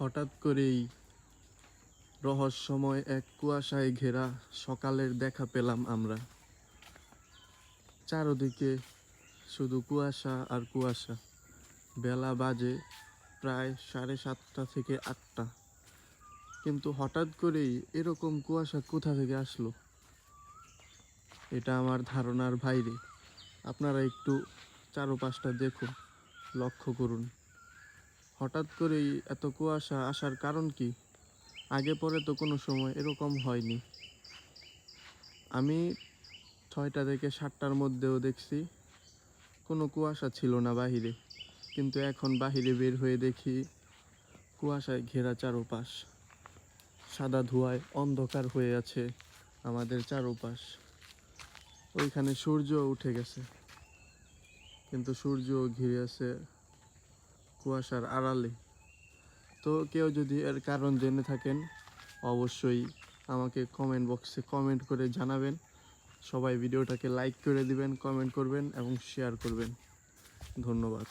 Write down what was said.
হঠাৎ করেই রহস্যময় এক কুয়াশায় ঘেরা সকালের দেখা পেলাম আমরা। চারদিকে শুধু কুয়াশা আর কুয়াশা। বেলা বাজে প্রায় সাড়ে সাতটা থেকে আটটা। কিন্তু হঠাৎ করেই এরকম কুয়াশা কোথা থেকে আসলো? এটা আমার ধারণার বাইরে। আপনারা একটু চারপাশটা দেখুন, লক্ষ্য করুন। হঠাৎ করেই এত কুয়াশা আসার কারণ কি? আগে পরে তো কোনো সময় এরকম হয়নি। আমি ছয়টা থেকে সাতটার মধ্যেও দেখছি, কোনো কুয়াশা ছিল না বাহিরে। কিন্তু এখন বাহিরে বের হয়ে দেখি কুয়াশায় ঘেরা চারোপাশ। সাদা ধোঁয়ায় অন্ধকার হয়ে আছে আমাদের চারোপাশ। ওইখানে সূর্য উঠে গেছে। কিন্তু সূর্য ঘিরে আছে কুয়াশার আড়ালে। তো কেউ যদি এর কারণ জেনে থাকেন, অবশ্যই আমাকে কমেন্ট বক্সে কমেন্ট করে জানাবেন। সবাই ভিডিওটাকে লাইক করে দিবেন কমেন্ট করবেন এবং শেয়ার করবেন। ধন্যবাদ।